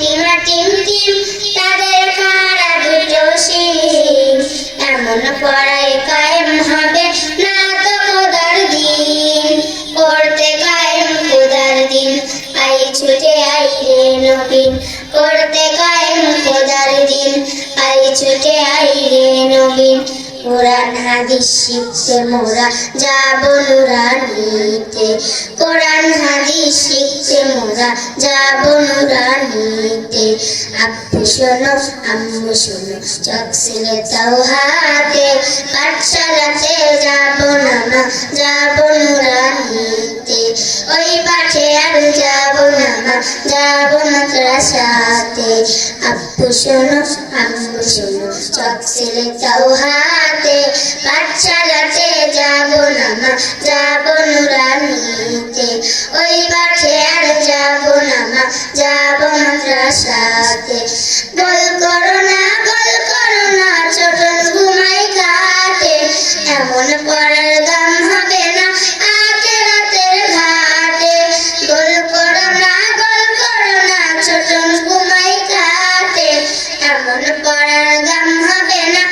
টিমরা team team, তাদের খাড়া দুটো শিং? এমন পড়াই কায়েম হবে না তো খোদার দিন। করতে কায়েম খোদার দিন, আই ছুটে আই রে নবীন। করতে কায়েম খোদার দিন, আই ছুটে আই রে নবীন। কোরআন হাদিস শিখতে মোরা যাব নুরানিতে। কোরআন হাদিস শিখতে মোরা যাব নুরানিতে। আব্বু শোনো, আম্মু শোনো চক ছিলে তাও হাতে। পাঠশালাতে যাব না যাব নুরানিতে। ওই পাঠে আমি যাব না মা, যাব মাদ্রাসাতে আপু শোনো, আম্মু শোনো সব ছেলে তাও হাতে। পাঠশালাতে যাব না মা, যাব নুরানিতে এমন পড়ার দাম হবে না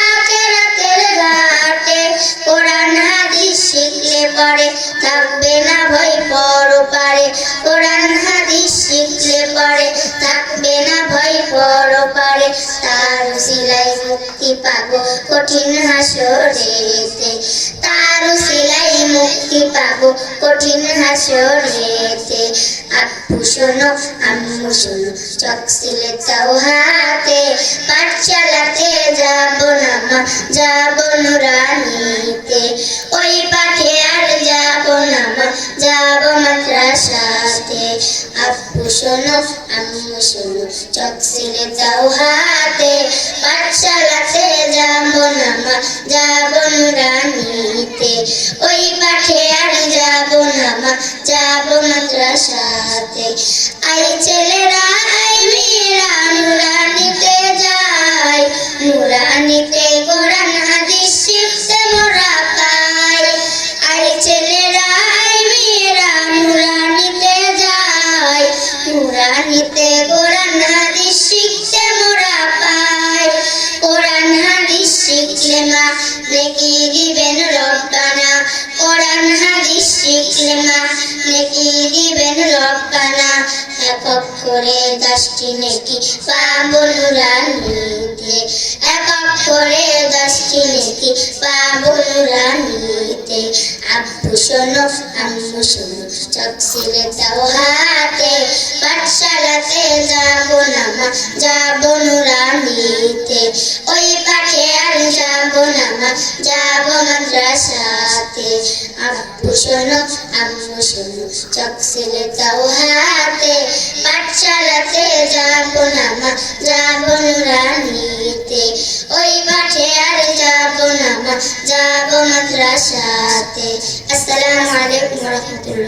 আখেরাতের ঘাটে কোরআন হাদিস শিখলে পরে থাকবে না ভয় পরপারে কোরআন হাদিস শিখলে পরে থাকবে না ভয় পরপারে তার সিলাই মুক্তি পাবো, কঠিন হাসরেতে। তার সিলাই মুক্তি পাবো, কঠিন হাসরেতে। শোনো আম্মু শোনো চক সিলে তাও হাতে পাঠশালাতে যাব না মা, যাব নুরানিতে। ওই পাঠে আর যাব না মা, যাব মাদ্রাসাতে। আপু শোনো আম্মু শোনো চক সিলে যাব মাদ্রাসাতে। আই ছেলেরা, আই মেয়েরা, নুরানিতে যায় নুরানিতে কোরআন, হাদিস মোরা পাই। আই ছেলেরা, আই মেয়েরা, নুরানিতে যায় নুরানিতে কোরআন, হাদিস শিখতে একক করে দশটি নেকি পাবো নুরানিতে একক করে দশটি নেকি পাবো নুরানিতে আব্বু শোনো, আম্মু শোনো, চোখ সিলে তাও হাতে। পাঠশালাতে যাব না মা, যাব নুরানিতে ওই পাঠে আর যাব না মা, যাব মাদ্রাসাতে। আব্বু শোনো, আম্মু শোনো, চোখ সিলে তাও হাতে। না মা যাব ওই মাঠে আর যাব না যাব মাদ্রাসাতে। আসসালামু আলাইকুম রহমতুল্লাহ।